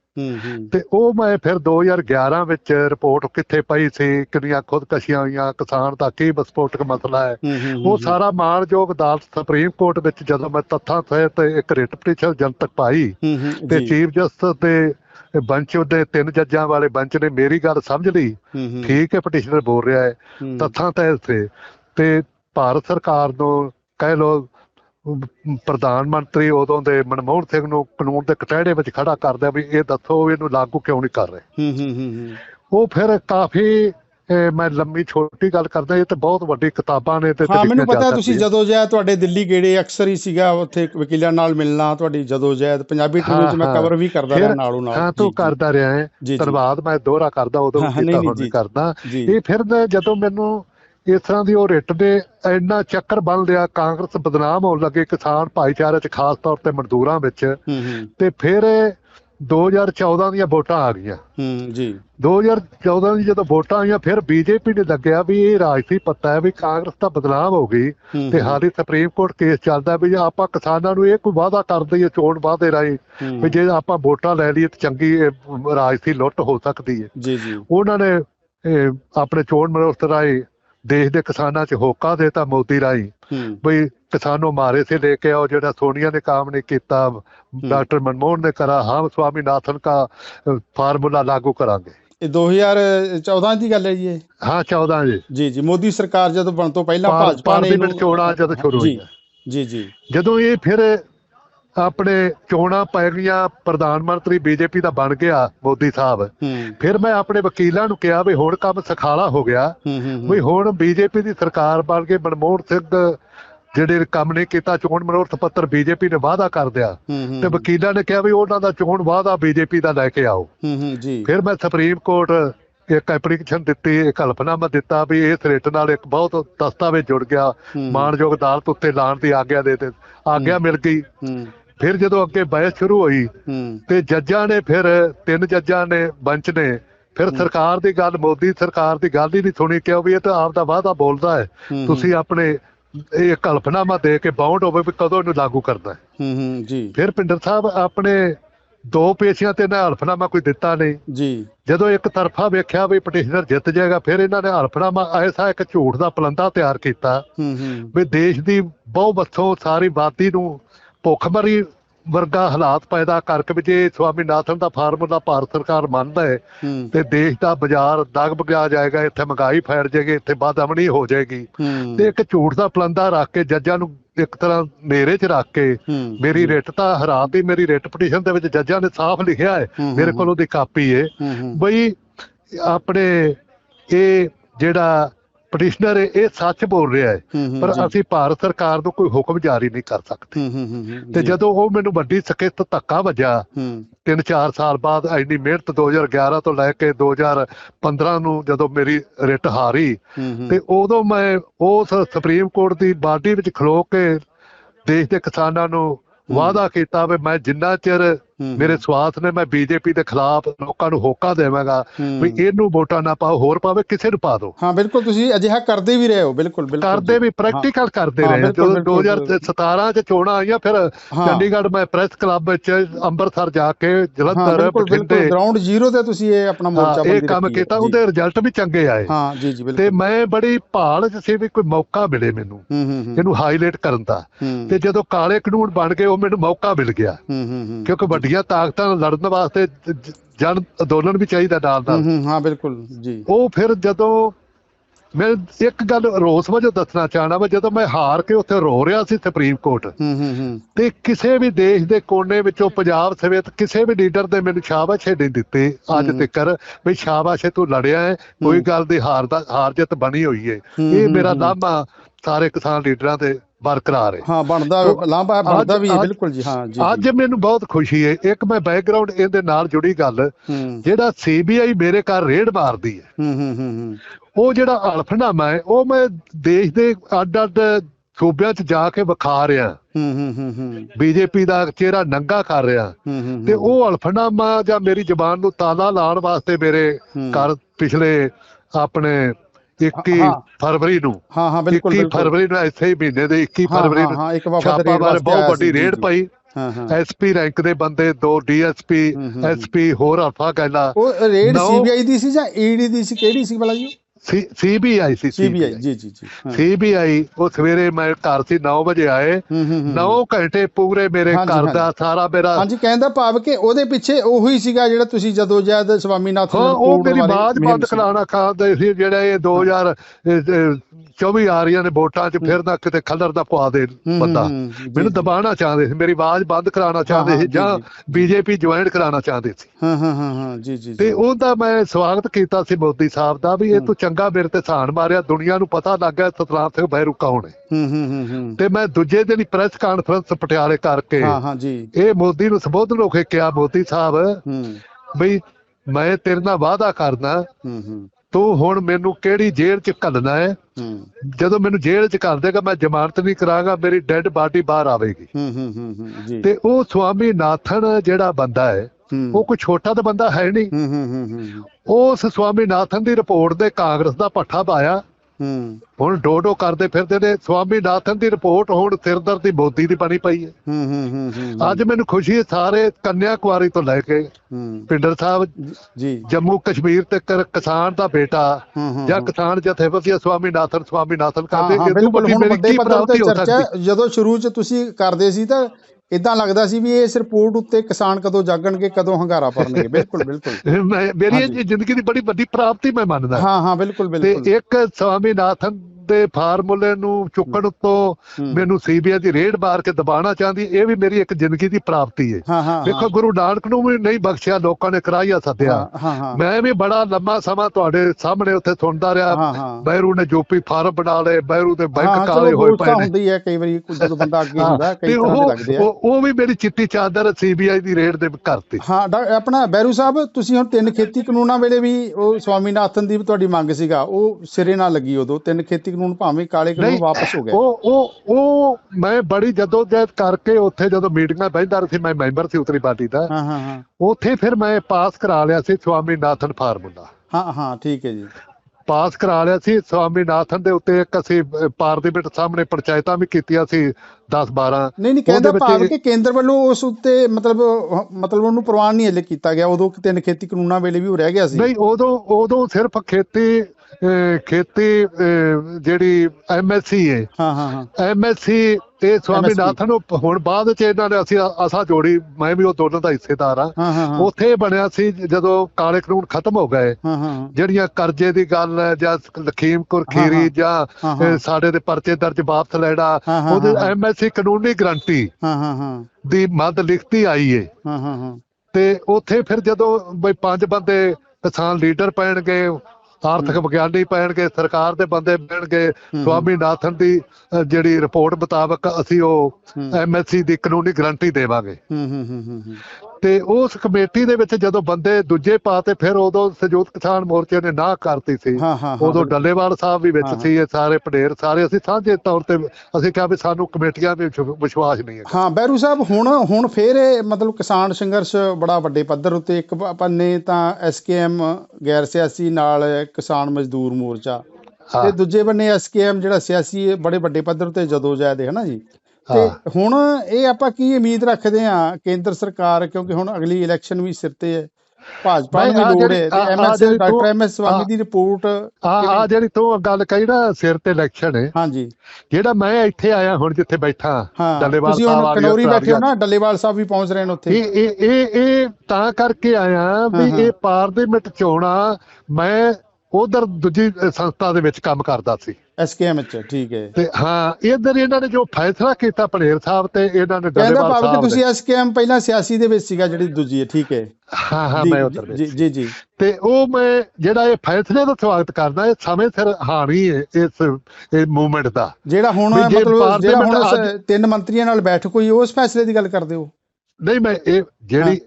S2: ਤੇ ਉਹ ਮੈਂ ਫਿਰ 2011 ਵਿੱਚ ਰਿਪੋਰਟ ਕਿੱਥੇ ਪਈ ਸੀ ਕਿੰਨੀਆਂ ਖੁਦਕਸ਼ੀਆਂ ਹੋਈਆਂ ਕਿਸਾਨ ਦਾ ਕੀ ਵਿਸਫੋਟਕ ਮਸਲਾ ਹੈ। ਉਹ ਸਾਰਾ ਮਾਣਯੋਗ ਅਦਾਲਤ ਸੁਪਰੀਮ ਕੋਰਟ ਵਿੱਚ ਜਦੋਂ ਮੈਂ ਤੱਥਾਂ ਸਹਿਤ ਇੱਕ ਰਿਟ ਪਟੀਸ਼ਨ ਜਨਤਕ ਪਾਈ ਤੇ ਚੀਫ ਜਸਟਿਸ ਦੇ ਬੰਚ ਦੇ ਤਿੰਨ ਜੱਜਾਂ ਵਾਲੇ ਬੰਚ ਨੇ ਮੇਰੀ ਗੱਲ ਸਮਝ ਲਈ। ਠੀਕ ਹੈ ਪਟੀਸ਼ਨਰ ਬੋਲ ਰਿਹਾ ਹੈ। ਤੱਥਾਂ ਤੇ ਸੇ ਤੇ। ਭਾਰਤ ਸਰਕਾਰ ਨੂੰ ਕਹਿ ਲੋ ਪ੍ਰਧਾਨ ਮੰਤਰੀ ਉਦੋਂ ਦੇ ਮਨਮੋਹਨ ਸਿੰਘ ਨੂੰ ਕਾਨੂੰਨ ਦੇ ਕਟਹਿਰੇ ਵਿੱਚ ਖੜਾ ਕਰਦਾ ਵੀ ਇਹ ਦੱਸੋ ਵੀ ਇਹਨੂੰ ਲਾਗੂ ਕਿਉਂ ਨਹੀਂ ਕਰ ਰਹੇ।
S1: ਹੂੰ ਹੂੰ ਹੂੰ ਹੂੰ।
S2: ਉਹ ਫਿਰ ਕਾਫੀ ਮੈਂ ਲੰਮੀ ਛੋਟੀ ਗੱਲ ਕਰਦਾ ਇਹ ਤੇ ਬਹੁਤ ਵੱਡੀ ਕਿਤਾਬਾਂ ਨੇ ਤੇ
S1: ਹਾਂ ਮੈਨੂੰ ਪਤਾ ਤੁਸੀਂ। ਜਦੋਂ ਜੈ ਤੁਹਾਡੇ ਦਿੱਲੀ ਗੇੜੇ ਅਕਸਰ ਹੀ ਸੀਗਾ ਉੱਥੇ ਵਕੀਲਾਂ ਨਾਲ ਮਿਲਣਾ ਤੁਹਾਡੀ ਜਦੋਂ ਜੈਦ ਪੰਜਾਬੀ ਟੀਵੀ ਵਿੱਚ ਮੈਂ ਕਵਰ ਵੀ ਕਰਦਾ ਰਿਹਾ ਨਾਲੋਂ ਨਾਲ।
S2: ਹਾਂ ਤੂੰ ਕਰਦਾ ਰਿਹਾ ਹੈ। ਧੰਨਵਾਦ ਮੈਂ ਦੋਹਰਾ ਕਰਦਾ ਉਦੋਂ ਕੀਤਾ ਹੁਣ ਕਰਦਾ। ਇਹ ਫਿਰ ਜਦੋਂ ਮੈਨੂੰ ਇਸ ਤਰ੍ਹਾਂ ਦੀ ਉਹ ਰਿਟ ਦੇ ਇੰਨਾ ਚੱਕਰ ਬਣ ਲਿਆ ਕਾਂਗਰਸ ਬਦਨਾਮ ਹੋਣ ਲੱਗੇ ਕਿਸਾਨ ਭਾਈਚਾਰੇ 'ਚ ਖਾਸ ਤੌਰ ਤੇ ਮਜ਼ਦੂਰਾਂ ਵਿੱਚ। ਤੇ ਫਿਰ ਇਹ 2014 ਦੀਆਂ ਵੋਟਾਂ ਆ ਗਈਆਂ।
S1: ਹੂੰ ਜੀ।
S2: 2014 ਦੀ ਜਦੋਂ ਵੋਟਾਂ ਆਈਆਂ ਫਿਰ ਬੀਜੇਪੀ ਨੇ ਲੱਗਿਆ ਵੀ ਇਹ ਰਾਜਸੀ ਪੱਤਾ ਹੈ ਵੀ ਕਾਂਗਰਸ ਤਾਂ ਬਦਨਾਮ ਹੋ ਗਈ। ਤੇ ਹਾਲੇ ਸੁਪਰੀਮ ਕੋਰਟ ਕੇਸ ਚੱਲਦਾ ਵੀ ਜੇ ਆਪਾਂ ਕਿਸਾਨਾਂ ਨੂੰ ਇਹ ਕੋਈ ਵਾਅਦਾ ਕਰ ਦਈਏ ਚੋਣ ਵਾਅਦੇ ਰਾਹੀਂ ਵੀ ਜੇ ਆਪਾਂ ਵੋਟਾਂ ਲੈ ਲਈਏ ਤਾਂ ਚੰਗੀ ਰਾਜਸੀ ਲੁੱਟ ਹੋ ਸਕਦੀ ਹੈ।
S1: ਜੀ ਜੀ।
S2: ਉਹਨਾਂ ਨੇ ਆਪਣੇ ਚੋਣ ਮਨੋਸਤ ਰਾਹੀਂ ਦੇਸ਼ ਦੇ ਕਿਸਾਨਾਂ 'ਚ ਹੋਕਾ ਦੇਤਾ ਮੋਦੀ
S1: ਰਾਈ
S2: ਬਈ ਕਿਸਾਨੋ ਮਾਰੇ ਸੇ ਲੈ ਕੇ ਆਓ ਜਿਹੜਾ ਸੋਨੀਆ ਨੇ ਕੰਮ ਨਹੀਂ ਕੀਤਾ ਡਾਕਟਰ ਮਨਮੋਹਨ ਨੇ ਕਰਾ ਹਾਂ ਸੁਆਮੀ ਨਾਥਨ ਦਾ ਫਾਰਮੂਲਾ ਲਾਗੂ ਕਰਾਂਗੇ।
S1: ਇਹ 2014 ਦੀ ਗੱਲ ਹੈ ਜੀ
S2: ਹਾਂ 14 ਜੀ।
S1: ਜੀ ਜੀ ਮੋਦੀ ਸਰਕਾਰ ਜਦੋਂ ਬਣ ਤੋਂ ਪਹਿਲਾਂ ਭਾਜਪਾ ਨੇ
S2: ਪਾਰਲੀਮੈਂਟ ਚੋਣਾਂ ਜਦੋਂ ਸ਼ੁਰੂ ਹੋਈਆਂ।
S1: ਜੀ ਜੀ।
S2: ਜਦੋਂ ਇਹ ਫਿਰ ਆਪਣੇ ਚੋਣਾਂ ਪੈ ਗਈਆਂ ਪ੍ਰਧਾਨ ਮੰਤਰੀ ਬੀਜੇਪੀ ਦਾ ਬਣ ਗਿਆ ਮੋਦੀ ਸਾਹਿਬ। ਫਿਰ ਮੈਂ ਆਪਣੇ ਵਕੀਲਾਂ ਨੂੰ ਕਿਹਾ ਵੀ ਹੁਣ ਕੰਮ ਸਖਾਲਾ ਹੋ ਗਿਆ। ਵੀ ਹੁਣ ਬੀਜੇਪੀ ਦੀ ਸਰਕਾਰ ਬਣ ਕੇ ਮਨਮੋਹਨ ਸਿੰਘ ਜਿਹੜੇ ਕੰਮ ਨੇ ਕੀਤਾ ਚੋਣ ਮਨੋਰਥ ਪੱਤਰ ਬੀਜੇਪੀ ਨੇ ਵਾਅਦਾ ਕਰ ਦਿਆ। ਤੇ ਵਕੀਲਾਂ ਨੇ ਕਿਹਾ ਵੀ ਉਹਨਾਂ ਦਾ ਚੋਣ ਵਾਅਦਾ ਬੀਜੇਪੀ ਦਾ ਲੈ ਕੇ ਆਓ। ਫਿਰ ਮੈਂ ਸੁਪਰੀਮ ਕੋਰਟ ਇੱਕ ਐਪਲੀਕੇਸ਼ਨ ਦਿੱਤੀ ਇੱਕ ਹਲਫਨਾਮਾ ਦਿੱਤਾ ਵੀ ਇਸ ਰਿਟ ਨਾਲ ਇੱਕ ਬਹੁਤ ਦਸਤਾਵੇਜ਼ ਜੁੜ ਗਿਆ। ਮਾਨਯੋਗ ਅਦਾਲਤ ਉੱਤੇ ਲਾਣ ਦੀ ਆਗਿਆ ਦੇ ਦੇ ਆਗਿਆ ਮਿਲ ਗਈ। ਫਿਰ ਜਦੋਂ ਅੱਗੇ ਬਹਿਸ ਸ਼ੁਰੂ ਹੋਈ ਤੇ ਜੱਜਾਂ ਨੇ ਫਿਰ ਤਿੰਨ ਜੱਜਾਂ ਨੇ ਬੰਚ ਨੇ ਫਿਰ ਸਰਕਾਰ ਦੀ ਗੱਲ ਮੋਦੀ ਸਰਕਾਰ ਦੀ ਗੱਲ ਹੀ ਨਹੀਂ ਸੁਣੀ ਕਿਉਂ ਵੀ ਇਹ ਤਾਂ ਆਪ ਦਾ ਵਾਅਦਾ ਬੋਲਦਾ ਹੈ। ਤੁਸੀਂ ਆਪਣੇ ਇਹ ਹਲਫਨਾਮਾ ਦੇ ਕੇ ਬਾਉਂਡ ਹੋਵੇ ਵੀ ਕਦੋਂ ਇਹਨੂੰ ਲਾਗੂ ਕਰਨਾ ਹੈ।
S1: ਹੂੰ ਹੂੰ ਜੀ।
S2: ਫਿਰ ਪਿੰਡਰ ਸਾਹਿਬ ਆਪਣੇ ਦੋ ਪੇਸ਼ੀਆਂ ਤੇ ਨਾ ਹਲਫਨਾਮਾ ਕੋਈ ਦਿੱਤਾ ਨਹੀਂ।
S1: ਜੀ।
S2: ਜਦੋਂ ਇੱਕ ਤਰਫਾ ਵੇਖਿਆ ਵੀ ਪਟੀਸ਼ਨਰ ਜਿੱਤ ਜਾਏਗਾ ਫਿਰ ਇਹਨਾਂ ਨੇ ਹਲਫਨਾਮਾ ਐਸਾ ਇੱਕ ਝੂਠ ਦਾ ਪਲੰਦਾ ਤਿਆਰ ਕੀਤਾ
S1: ਹੂੰ ਹੂੰ।
S2: ਵੀ ਦੇਸ਼ ਦੀ ਬਹੁ ਬੱਸੋਂ ਸਾਰੀ ਬਾਦੀ ਨੂੰ ਭੁੱਖਮਰੀ ਵਰਗਾ ਹਾਲਾਤ ਪੈਦਾ ਕਰਕੇ ਵੀ ਜੇ ਸਵਾਮੀਨਾਥਨ ਦਾ ਫਾਰਮੂਲਾ ਭਾਰਤ ਸਰਕਾਰ ਮੰਨਦਾ ਹੈ ਤੇ ਦੇਸ਼ ਦਾ ਬਾਜ਼ਾਰ ਦਗ ਬਗਾ ਜਾਏਗਾ ਇੱਥੇ ਮਹਿੰਗਾਈ ਫੈਲ ਜਾਏਗੀ ਇੱਥੇ ਬਾਦਮਣੀ ਹੋ ਜਾਏਗੀ। ਤੇ ਇੱਕ ਝੂਠ ਦਾ ਪਲੰਦਾ ਰੱਖ ਕੇ ਜੱਜਾਂ ਨੂੰ ਇੱਕ ਤਰ੍ਹਾਂ ਨੇਰੇ 'ਚ ਰੱਖ ਕੇ ਮੇਰੀ ਰਿਟ ਤਾਂ ਹਰਾਤੀ ਮੇਰੀ ਰਿਟ ਪਟੀਸ਼ਨ ਦੇ ਵਿੱਚ ਜੱਜਾਂ ਨੇ ਸਾਫ਼ ਲਿਖਿਆ ਹੈ ਮੇਰੇ। ਕੋਲ ਉਹਦੀ ਕਾਪੀ ਹੂੰ। ਬਈ ਆਪਣੇ ਇਹ ਜਿਹੜਾ ਪਟੀਸ਼ਨਰ ਇਹ ਸੱਚ ਬੋਲ ਰਿਹਾ ਹੈ। ਪਰ। ਅਸੀਂ ਭਾਰਤ ਸਰਕਾਰ ਨੂੰ ਕੋਈ ਹੁਕਮ ਜਾਰੀ ਨਹੀਂ ਕਰ ਸਕਦੇ। ਤੇ। ਜਦੋਂ ਉਹ ਮੈਨੂੰ ਵੱਡੀ ਸਖਤ ਧੱਕਾ ਵੱਜਾ
S1: ਹੂੰ।
S2: 3-4 ਸਾਲ ਬਾਅਦ ਇੰਨੀ ਮਿਹਨਤ 2011 ਤੋਂ ਲੈ ਕੇ 2015 ਨੂੰ ਜਦੋਂ ਮੇਰੀ ਰਿਟ ਹਾਰੀ ਤੇ ਉਦੋਂ ਮੈਂ ਉਸ ਸੁਪਰੀਮ ਕੋਰਟ ਦੀ ਬਾਡੀ ਵਿੱਚ ਖਲੋ ਕੇ ਦੇਸ਼ ਦੇ ਕਿਸਾਨਾਂ ਨੂੰ ਵਾਅਦਾ ਕੀਤਾ ਵੀ ਮੈਂ ਜਿੰਨਾ ਚਿਰ ਮੇਰੇ ਸਵਾਸ ਨੇ ਮੈਂ ਬੀਜੇਪੀ ਦੇ ਖਿਲਾਫ ਲੋਕਾਂ ਨੂੰ ਹੋਕਾ ਦੇਵਾਂਗਾ। ਵੀ ਇਹਨੂੰ ਵੋਟਾਂ ਨਾ ਪਾਓ ਹੋਰ ਪਾਵੇ ਕਿਸੇ ਨੂੰ ਪਾ ਦਿਓ
S1: ਹਾਂ ਬਿਲਕੁਲ ਤੁਸੀਂ ਅਜਿਹਾ ਕਰਦੇ ਵੀ ਰਹੇ ਹੋ ਬਿਲਕੁਲ ਬਿਲਕੁਲ
S2: ਕਰਦੇ। ਵੀ ਪ੍ਰੈਕਟੀਕਲ ਕਰਦੇ ਰਹੇ ਜਦੋਂ
S1: ਬਿਲਕੁਲ,
S2: 2017 ਚ ਚੋਣਾਂ ਆਈਆਂ ਫਿਰ। ਚੰਡੀਗੜ੍ਹ ਮੈਂ ਪ੍ਰੈਸ ਕਲੱਬ ਵਿੱਚ ਅੰਮ੍ਰਿਤਸਰ ਜਾ ਕੇ ਜਲੰਧਰ
S1: ਬਿਲਕੁਲ ਗਰਾਊਂਡ ਜ਼ੀਰੋ ਤੇ ਤੁਸੀਂ ਇਹ ਆਪਣਾ ਮੋਰਚਾ
S2: ਇਹ ਕੰਮ ਕੀਤਾ ਉਹਦੇ ਰਿਜ਼ਲਟ ਵੀ ਚੰਗੇ ਆਏ।
S1: ਹਾਂ ਜੀ ਜੀ
S2: ਤੇ
S1: ਬਿਲਕੁਲ।
S2: ਮੈਂ ਬੜੀ ਭਾਲ ਚ ਸੀ ਵੀ ਕੋਈ ਮੌਕਾ ਮਿਲੇ ਮੈਨੂੰ ਇਹਨੂੰ ਹਾਈਲਾਈਟ ਕਰਨ ਦਾ। ਤੇ ਜਦੋਂ ਕਾਲੇ ਕਾਨੂੰਨ ਬਣ ਗਏ ਉਹ ਮੈਨੂੰ ਮੌਕਾ ਮਿਲ ਗਿਆ।
S1: ਹੂੰ ਹੂੰ ਹੂੰ।
S2: ਕਿਉਂਕਿ ਵੱਡੀਆਂ ਤਾਕਤਾਂ ਨਾਲ ਲੜਨ ਵਾਸਤੇ ਜਨ ਅੰਦੋਲਨ ਵੀ ਚਾਹੀਦਾ ਨਾਲ ਨਾਲ
S1: ਹੂੰ, ਹੂੰ ਬਿਲਕੁਲ ਜੀ
S2: ਉਹ ਫਿਰ ਜਦੋਂ ਮੈਂ ਇੱਕ ਗੱਲ ਰੋਸ ਵਜੋਂ ਦੱਸਣਾ ਚਾਹਣਾ ਵਾ ਜਦੋਂ ਮੈਂ ਹਾਰ ਕੇ ਉੱਥੇ ਰੋ ਰਿਹਾ ਸੀ ਸੁਪਰੀਮ ਕੋਰਟ
S1: ਹੂੰ ਹੂੰ ਹੂੰ
S2: ਤੇ ਕਿਸੇ ਵੀ ਦੇਸ਼ ਦੇ ਕੋਨੇ ਵਿੱਚੋਂ ਪੰਜਾਬ ਸਮੇਤ ਕਿਸੇ ਵੀ ਲੀਡਰ ਦੇ ਮੈਨੂੰ ਸ਼ਾਬਾਸ਼ ਨਹੀਂ ਦਿੱਤੇ ਅੱਜ
S1: ਹੂੰ।
S2: ਤੱਕ ਵੀ ਸ਼ਾਬਾਸ਼ ਏ, ਤੂੰ ਲੜਿਆ ਹੈ ਕੋਈ। ਗੱਲ ਦੀ ਹਾਰ ਦਾ ਹਾਰ ਜਿੱਤ ਬਣੀ ਹੋਈ ਹੈ
S1: ਹੂੰ,
S2: ਇਹ ਮੇਰਾ
S1: ਹੂੰ।
S2: ਸਾਰੇ ਕਿਸਾਨ ਲੀਡਰਾਂ ਦੇ ਬਰਕਰਾਰ ਹੈ
S1: ਹਾਂ ਬਣਦਾ
S2: ਤੋ
S1: ਲਾਂਭਾ ਬਣਦਾ
S2: ਅੱਜ-
S1: ਵੀ ਹੈ ਬਿਲਕੁਲ ਜੀ ਹਾਂ ਜੀ
S2: ਅੱਜ ਮੈਨੂੰ ਬਹੁਤ ਖੁਸ਼ੀ ਹੈ। ਇੱਕ ਮੈਂ ਬੈਕਗ੍ਰਾਉਂਡ ਇਹਦੇ ਨਾਲ ਜੁੜੀ ਗੱਲ
S1: ਹੂੰ।
S2: ਜਿਹੜਾ ਸੀਬੀਆਈ ਮੇਰੇ ਘਰ ਰੇਡ ਮਾਰਦੀ ਹੈ।
S1: ਹੂੰ ਹੂੰ ਹੂੰ ਹੂੰ।
S2: ਉਹ ਜਿਹੜਾ ਹਲਫਨਾਮਾ ਹੈ ਉਹ ਮੈਂ ਦੇਸ਼ ਦੇ ਅੱਡ-ਅੱਡ ਸੂਬਿਆਂ 'ਚ ਜਾ ਕੇ ਵਿਖਾ ਰਿਹਾ।
S1: ਹੂੰ ਹੂੰ ਹੂੰ ਹੂੰ।
S2: ਬੀਜੇਪੀ ਦਾ ਚਿਹਰਾ ਨੰਗਾ ਕਰ ਰਿਹਾ।
S1: ਹੂੰ ਹੂੰ
S2: ਤੇ ਉਹ ਹਲਫਨਾਮਾ ਜਾਂ ਮੇਰੀ ਜ਼ਬਾਨ ਨੂੰ ਤਾਲਾ ਲਾਉਣ ਵਾਸਤੇ ਮੇਰੇ
S1: ਹੂੰ।
S2: ਘਰ ਪਿਛਲੇ ਆਪਣੇ 21
S1: ਹਾਂ।
S2: ਫਰਵਰੀ ਨੂੰ।
S1: ਹਾਂ ਹਾਂ ਬਿਲਕੁਲ
S2: 21
S1: ਬਿਲਕੁਲ।
S2: ਫਰਵਰੀ ਨੂੰ ਐਸੇ ਹੀ ਮਹੀਨੇ ਦੇ 21
S1: ਹਾਂ,
S2: ਫਰਵਰੀ ਨੂੰ
S1: ਹਾਂ, ਇੱਕ ਵਫਦ
S2: ਛਾਪਾ
S1: ਰੇਡ
S2: ਮਾਰ
S1: ਵਾਸਤੇ
S2: ਬਹੁਤ ਵੱਡੀ ਰੇਡ ਪਈ।
S1: ਹਾਂ ਹਾਂ।
S2: ਐਸਪੀ ਰੈਂਕ ਦੇ ਬੰਦੇ ਦੋ ਡੀਐਸਪੀ ਐਸਪੀ ਹੋਰ ਅਲਫਾ ਗੈਲਾ
S1: ਉਹ ਰੇਡ ਸੀਬੀਆਈ ਦੀ ਸੀ ਜਾਂ ਈਡੀ ਦੀ ਸੀ? ਕਿਹੜੀ ਸੀ ਜੀ
S2: ਸੀਬੀਆਈ ਸੀ
S1: ਸੀਬੀਆਈ ਜੀ ਜੀ ਜੀ।
S2: ਸੀਬੀਆਈ ਉਹ ਸਵੇਰੇ ਮੈਂ ਘਰ ਸੀ 9 ਵਜੇ ਆਏ
S1: ਹੂੰ ਹੂੰ ਹੂੰ
S2: 9 ਘੰਟੇ ਪੂਰੇ ਮੇਰੇ ਘਰ ਦਾ। ਸਾਰਾ ਮੇਰਾ
S1: ਹਾਂਜੀ ਕਹਿੰਦਾ ਭਾਵ ਕਿ ਉਹਦੇ ਪਿੱਛੇ ਉਹੀ ਸੀਗਾ ਜਿਹੜਾ ਤੁਸੀਂ ਜਦੋਂ ਜਦ ਸਵਾਮੀਨਾਥਨ
S2: ਹਾਂ ਉਹ ਮੇਰੀ ਬਾਤ ਬੰਦ
S1: ਸੀ।
S2: ਕਰਾਉਣਾ ਖਾਂਦੇ ਸੀ ਜਿਹੜੇ ਇਹ 2024 ਆ ਰਹੀਆਂ ਨੇ ਵੋਟਾਂ 'ਚ ਫਿਰ ਨਾ ਕਿਤੇ ਖੱਲਰ ਦਾ ਪਵਾ ਦੇ ਬੰਦਾ ਮੈਨੂੰ
S1: ਜੀ।
S2: ਦਬਾਉਣਾ ਚਾਹੁੰਦੇ ਸੀ ਮੇਰੀ ਆਵਾਜ਼ ਬੰਦ ਕਰਾਉਣਾ ਚਾਹੁੰਦੇ ਸੀ
S1: ਜੀ।
S2: ਬੀਜੇਪੀ ਜੁਆਇਨ ਕਰਾਉਣਾ ਚਾਹੁੰਦੇ ਸੀ
S1: ਹਾਂ ਹਾਂ ਹਾਂ ਜੀ ਜੀ
S2: ਤੇ। ਉਹਦਾ ਮੈਂ ਸਵਾਗਤ ਕੀਤਾ ਸੀ ਮੋਦੀ ਸਾਹਿਬ ਦਾ ਵੀ ਇਹ ਤੂੰ ਚੰਗਾ ਮੇਰੇ ਤੇ ਸਾਨ ਮਾਰਿਆ ਦੁਨੀਆ ਨੂੰ ਪਤਾ ਲੱਗ ਗਿਆ ਸਤਨਾਮ ਸਿੰਘ ਬਹਿਰੂ ਕੌਣ ਹੈ
S1: ਹੂੰ ਹੂੰ ਹੂੰ ਹੂੰ।
S2: ਤੇ ਮੈਂ ਦੂਜੇ ਦਿਨ ਹੀ ਪ੍ਰੈਸ ਕਾਨਫਰੰਸ ਪਟਿਆਲੇ ਕਰਕੇ
S1: ਹਾਂ ਹਾਂ ਜੀ।
S2: ਇਹ ਮੋਦੀ ਨੂੰ ਸੰਬੋਧਨ ਹੋ ਕੇ ਕਿਹਾ ਮੋਦੀ ਸਾਹਿਬ
S1: ਹੂੰ।
S2: ਬਈ ਮੈਂ ਤੇਰੇ ਨਾਲ ਵਾਅਦਾ
S1: ਹੂੰ ਹੂੰ।
S2: ਤੂੰ ਹੁਣ ਮੈਨੂੰ ਕਿਹੜੀ ਜੇਲ੍ਹ 'ਚ ਘੱਲਣਾ ਹੈ? ਜਦੋਂ ਮੈਨੂੰ ਜੇਲ੍ਹ 'ਚ ਕਰ ਦੇਗਾ ਮੈਂ ਜ਼ਮਾਨਤ ਨਹੀਂ ਕਰਾਂਗਾ ਮੇਰੀ ਡੈੱਡ ਬਾਡੀ ਬਾਹਰ ਆਵੇਗੀ।
S1: ਹੂੰ ਹੂੰ ਹੂੰ ਹੂੰ ਜੀ।
S2: ਤੇ ਉਹ ਸਵਾਮੀ ਨਾਥਨ ਜਿਹੜਾ ਬੰਦਾ ਹੈ ਉਹ ਕੋਈ ਛੋਟਾ ਤਾਂ ਬੰਦਾ ਹੈ ਨਹੀਂ। ਉਸ ਸਵਾਮੀ ਨਾਥਨ ਦੀ ਰਿਪੋਰਟ ਦੇ ਕਾਂਗਰਸ ਦਾ ਪੱਠਾ ਪਾਇਆ।
S1: ਹੂੰ।
S2: ਹੁਣ ਡੋਡੋ ਕਰਦੇ ਫਿਰਦੇ ਨੇ ਸਵਾਮੀਨਾਥਨ ਦੀ ਰਿਪੋਰਟ ਹੁਣ ਸਿਰਦਰਦੀ ਮੋਦੀ ਦੀ ਬਣੀ ਪਈ ਹੈ।
S1: ਹੂੰ ਹੂੰ ਹੂੰ ਹੂੰ
S2: ਅੱਜ ਮੈਨੂੰ ਖੁਸ਼ੀ ਹੈ ਸਾਰੇ ਕੰਨਿਆ ਕੁਆਰੀ ਤੋਂ ਲੈ ਕੇ
S1: ਹੂੰ।
S2: ਪਿੰਡਰ ਸਾਹਿਬ
S1: ਜੀ।
S2: ਜੰਮੂ ਕਸ਼ਮੀਰ ਤੇ ਕਰ- ਕਿਸਾਨ ਦਾ ਬੇਟਾ ਜਾਂ ਕਿਸਾਨ ਜਥੇਬੰਦੀਆਂ ਸਵਾਮੀਨਾਥਨ ਸਵਾਮੀਨਾਥਨ ਕਰਦੇ ਇਹ ਤੋਂ ਵੱਡੀ ਮੇਰੀ ਕੀ ਪ੍ਰਾਪਤੀ ਹੋ ਸਕਦੀ।
S1: ਜਦੋਂ ਸ਼ੁਰੂ ਚ ਤੁਸੀਂ ਕਰਦੇ ਸੀ ਤਾਂ ਇਦਾਂ ਲੱਗਦਾ ਸੀ ਵੀ ਇਸ ਰਿਪੋਰਟ ਉੱਤੇ ਕਿਸਾਨ ਕਦੋਂ ਜਾਗਣਗੇ ਕਦੋਂ ਹੰਗਾਰਾ ਭਰਨਗੇ। ਬਿਲਕੁਲ ਬਿਲਕੁਲ।
S2: ਮੇਰੀ ਇਹ। ਜ਼ਿੰਦਗੀ ਦੀ ਬੜੀ ਵੱਡੀ ਪ੍ਰਾਪਤੀ ਮੈਂ ਮੰਨਦਾ।
S1: ਹਾਂ ਹਾਂ ਬਿਲਕੁਲ
S2: ਤੇ
S1: ਬਿਲਕੁਲ।
S2: ਇੱਕ ਸਵਾਮੀਨਾਥਨ ਦੇ ਫਾਰਮੂਲੇ ਨੂੰ ਚੁੱਕਣ ਤੋਂ। ਮੈਨੂੰ ਸੀਬੀਆਈ ਦੀ ਰੇਡ ਮਾਰ ਕੇ ਦਬਾਉਣਾ ਚਾਹੁੰਦੀ ਇਹ ਵੀ ਮੇਰੀ ਇੱਕ ਜ਼ਿੰਦਗੀ ਦੀ ਪ੍ਰਾਪਤੀ ਹੈ ਦੇਖੋ ਗੁਰੂ ਨਾਨਕ ਨੂੰ ਵੀ ਨਹੀਂ ਬਖਸ਼ਿਆ ਲੋਕਾਂ ਨੇ ਕਰਾਈਆ ਸੱਦਿਆ। ਮੈਂ ਵੀ ਬੜਾ ਲੰਮਾ ਸਮਾਂ ਤੁਹਾਡੇ ਸਾਹਮਣੇ ਉੱਥੇ ਸੁਣਦਾ ਰਿਹਾ। ਬੈਰੂ ਨੇ ਜੋਪੀ ਫਾਰਮ ਬਣਾ ਲਏ ਬੈਰੂ ਦੇ ਬੈਂਕ ਕਾਲੇ ਹੋਏ ਪਏ ਨੇ।
S1: ਹੁੰਦੀ ਹੈ ਕਈ ਵਾਰੀ ਜਦੋਂ ਬੰਦਾ ਅੱਗੇ ਹੁੰਦਾ ਕਈ ਤਰ੍ਹਾਂ ਦੇ ਲੱਗਦੇ ਆ।
S2: ਉਹ- ਵੀ ਮੇਰੀ ਚਿੱਟੀ ਚਾਦਰ ਸੀਬੀਆਈ ਦੀ ਰੇਡ ਦੇ ਕਰਤੀ।
S1: ਹਾਂ ਆਪਣਾ ਬੈਰੂ ਸਾਹਿਬ ਤੁਸੀਂ ਹੁਣ ਤਿੰਨ ਖੇਤੀ ਕਾਨੂੰਨਾਂ ਵੇਲੇ ਵੀ ਉਹ ਸਵਾਮੀਨਾਥਨ ਦੀ ਵੀ ਤੁਹਾਡੀ ਮੰਗ ਸੀਗਾ ਉਹ ਸਿਰੇ ਨਾਲ ਲੱਗੀ ਉਦੋਂ ਤਿੰਨ ਖੇਤੀ ਕਾਨੂੰਨ ਭਾਵੇਂ ਕਾਲੇ ਕਾਨੂੰਨ ਵਾਪਸ ਹੋ ਗਏ।
S2: ਉਹ ਉਹ ਉਹ ਮੈਂ ਬੜੀ ਜਦੋਂ ਜਦ ਕਰਕੇ ਉੱਥੇ ਜਦੋਂ ਮੀਟਿੰਗਾਂ ਬੈਠਦਾ ਸੀ ਮੈਂ ਮੈਂਬਰ ਸੀ ਉਤਰੀ ਪਾਰਟੀ ਦਾ।
S1: ਹਾਂ ਹਾਂ ਹਾਂ।
S2: ਉੱਥੇ ਫਿਰ ਮੈਂ ਪਾਸ ਕਰਾ ਲਿਆ ਸੀ ਸਵਾਮੀਨਾਥਨ ਫਾਰਮੂਲਾ।
S1: ਹਾਂ ਹਾਂ ਠੀਕ ਹੈ ਜੀ।
S2: ਪਾਸ ਕਰਾ ਲਿਆ ਸੀ ਸਵਾਮੀਨਾਥਨ ਦੇ ਉੱਤੇ ਇੱਕ ਅਸੀਂ ਪਾਰਲੀਮੈਂਟ ਸਾਹਮਣੇ ਪੰਚਾਇਤਾਂ ਵੀ ਕੀਤੀਆਂ ਸੀ 10 12
S1: ਨਹੀਂ ਨਹੀਂ ਕਹਿੰਦਾ ਭਾਵ ਕਿ ਕੇਂਦਰ ਵੱਲੋਂ ਉਸ ਉੱਤੇ ਮਤਲਬ ਮਤਲਬ ਉਹਨੂੰ ਪ੍ਰਵਾਨ ਨਹੀਂ ਹਲੇ ਕੀਤਾ ਗਿਆ। ਉਦੋਂ ਤਿੰਨ ਖੇਤੀ ਕਾਨੂੰਨਾਂ ਵੇਲੇ ਵੀ ਉਹ ਰਹਿ ਗਿਆ ਸੀ।
S2: ਨਹੀਂ ਉਦੋਂ ਉਦੋਂ ਸਿਰਫ ਖੇਤੀ ਖੇਤੀ ਜਿਹੜੀ ਐਮਐਸਸੀ ਹੈ
S1: ਹਾਂ ਹਾਂ।
S2: ਐਮਐਸਸੀ ਤੇ ਸਵਾਮੀਨਾਥਨ ਹੁਣ ਬਾਅਦ ਚ ਇਹਨਾਂ ਨੇ ਅਸੀਂ ਆਸਾ ਜੋੜੀ। ਮੈਂ ਵੀ ਉਹ ਦੋਨਾਂ ਦਾ ਹਿੱਸੇਦਾਰ ਆ ਉੱਥੇ ਬਣਿਆ ਸੀ ਜਦੋਂ ਕਾਲੇ ਕਾਨੂੰਨ ਖਤਮ ਹੋ ਗਏ। ਜਿਹੜੀਆਂ ਕਰਜ਼ੇ ਦੀ ਗੱਲ ਹੈ ਜਾਂ ਲਖੀਮਪੁਰ ਖੀਰੀ। ਜਾਂ ਸਾਡੇ ਦੇ ਪਰਚੇ ਦਰਜ ਵਾਪਸ ਲੈਣਾ। ਉਹਦੇ। ਐਮਐਸਸੀ ਕਾਨੂੰਨੀ ਗਰੰਟੀ ਦੀ ਮੱਦ ਲਿਖਤੀ ਆਈ ਏ। ਤੇ ਉੱਥੇ ਫਿਰ ਜਦੋਂ ਬਈ ਪੰਜ ਬੰਦੇ ਕਿਸਾਨ ਲੀਡਰ ਪੈਣਗੇ ਆਰਥਿਕ ਵਿਗਿਆਨੀ ਪੈਣਗੇ ਸਰਕਾਰ ਦੇ ਬੰਦੇ ਪੈਣਗੇ ਸਵਾਮੀਨਾਥਨ ਦੀ ਅਹ, ਜਿਹੜੀ ਰਿਪੋਰਟ ਮੁਤਾਬਕ ਅਸੀਂ ਉਹ। ਐਮਐਸਸੀ ਦੀ ਕਾਨੂੰਨੀ ਗਰੰਟੀ ਦੇਵਾਂਗੇ। ਤੇ ਉਸ ਕਮੇਟੀ ਦੇ ਵਿੱਚ ਜਦੋਂ ਬੰਦੇ ਦੂਜੇ ਪਾਤੇ ਫਿਰ ਉਦੋਂ ਸੰਯੁਕਤ ਕਿਸਾਨ ਮੋਰਚੇ ਨੇ ਨਾ ਕਰਤੀ ਸੀ। ਉਦੋਂ। ਡੱਲੇਵਾਲ ਸਾਹਿਬ ਵੀ ਵਿੱਚ ਸੀ ਇਹ ਸਾਰੇ ਪਡੇਰ ਸਾਰੇ ਅਸੀਂ ਸਾਂਝੇ ਤੌਰ ਤੇ ਅਸੀਂ ਕਿਹਾ ਵੀ ਸਾਨੂੰ ਕਮੇਟੀਆਂ ਵਿੱਚ ਵਿਸ਼ਵਾਸ ਨਹੀਂ ਹੈ
S1: ਹਾਂ ਬੈਰੂ ਸਾਹਿਬ ਹੁਣ ਹੁਣ ਫੇਰ ਇਹ ਮਤਲਬ ਕਿਸਾਨ ਸੰਘਰਸ਼ ਬੜਾ ਵੱਡੇ ਪੱਧਰ ਉੱਤੇ ਇੱਕ ਪੰਨੇ ਤਾਂ ਐਸਕੇਐਮ ਗੈਰ ਸਿਆਸੀ ਨਾਲ ਕਿਸਾਨ ਮਜ਼ਦੂਰ ਮੋਰਚਾ। ਤੇ ਦੂਜੇ ਬੰਨੇ ਐਸਕੇਐਮ ਜਿਹੜਾ ਸਿਆਸੀ ਹੈ, ਬੜੇ ਵੱਡੇ ਪੱਧਰ ਉੱਤੇ ਜਦੋਂ ਜਾਇਦੇ ਹੈ ਨਾ ਜੀ। ਤੇ। ਹੁਣ ਇਹ ਆਪਾਂ ਕੀ ਉਮੀਦ ਰੱਖਦੇ ਆ ਕੇਂਦਰ ਸਰਕਾਰ ਕਿਉਂਕਿ ਹੁਣ ਅਗਲੀ ਇਲੈਕਸ਼ਨ ਵੀ ਸਿਰ ਤੇ ਹੈ ਭਾਜਪਾ ਨੂੰ ਲੋੜ ਹੈ ਤੇ ਐਮਐਸ ਡਾਕਟਰ ਐਮਐਸ ਸਵਾਮੀ ਦੀ ਰਿਪੋਰਟ
S2: ਆ ਆ ਜਿਹੜੀ ਤੂੰ ਗੱਲ ਕਹੀ ਨਾ ਸਿਰ ਤੇ ਇਲੈਕਸ਼ਨ ਹੈ।
S1: ਹਾਂਜੀ।
S2: ਜਿਹੜਾ ਮੈਂ ਇੱਥੇ ਆਇਆ ਹੁਣ ਜਿੱਥੇ ਬੈਠਾ ਡੱਲੇਵਾਲ
S1: ਤੁਸੀਂ
S2: ਸਾਹਿਬ ਆ ਗਿਆ,
S1: ਕਨੌਰੀ ਬੈਠੇ ਹੋ ਨਾ ਡੱਲੇਵਾਲ ਸਾਹਿਬ ਵੀ ਪਹੁੰਚ ਰਹੇ ਨੇ ਉੱਥੇ।
S2: ਇਹ ਇਹ ਇਹ ਇਹ ਤਾਂ ਕਰਕੇ ਆਇਆ ਵੀ। ਇਹ ਪਾਰਲੀਮੈਂਟ ਚੋਣਾਂ ਮੈਂ ਉਧਰ ਦੂਜੀ ਸੰਸਥਾ ਦੇ ਵਿੱਚ ਕੰਮ ਕਰਦਾ ਸੀ।
S1: ਐਸਕੇਐਮ ਚ ਠੀਕ ਹੈ।
S2: ਤੇ ਹਾਂ ਇਧਰ ਇਹਨਾਂ ਨੇ ਜੋ ਫੈਸਲਾ ਕੀਤਾ ਪਨੇਰ ਸਾਹਿਬ ਤੇ ਇਹਨਾਂ ਨੇ
S1: ਕਹਿੰਦਾ
S2: ਡੱਲੇਵਾਲ ਸਾਹਿਬ
S1: ਤੁਸੀਂ
S2: ਨੇ
S1: ਐਸਕੇਐਮ ਪਹਿਲਾਂ ਸਿਆਸੀ ਦੇ ਵਿੱਚ ਸੀਗਾ ਜਿਹੜੀ ਦੂਜੀ ਹੈ ਠੀਕ ਹੈ।
S2: ਹਾਂ ਹਾਂ ਮੈਂ ਉਧਰ
S1: ਜੀ ਜੀ ਜੀ।
S2: ਤੇ ਉਹ ਮੈਂ ਜਿਹੜਾ ਇਹ ਫੈਸਲੇ ਦਾ ਸਵਾਗਤ ਕਰਦਾ ਇਹ ਸਮੇਂ ਸਿਰ ਹਾਣੀ ਹੈ ਇਸ ਇਹ ਮੂਵਮੈਂਟ ਦਾ।
S1: ਜਿਹੜਾ ਹੁਣ ਮਤਲਬ ਜਿਹੜਾ ਹੁਣ ਤਿੰਨ ਮੰਤਰੀਆਂ ਨਾਲ ਬੈਠਕ ਹੋਈ ਉਸ ਫੈਸਲੇ ਦੀ ਗੱਲ ਕਰਦੇ ਹੋ?
S2: ਨਹੀਂ ਮੈਂ ਇਹ ਜਿਹੜੀ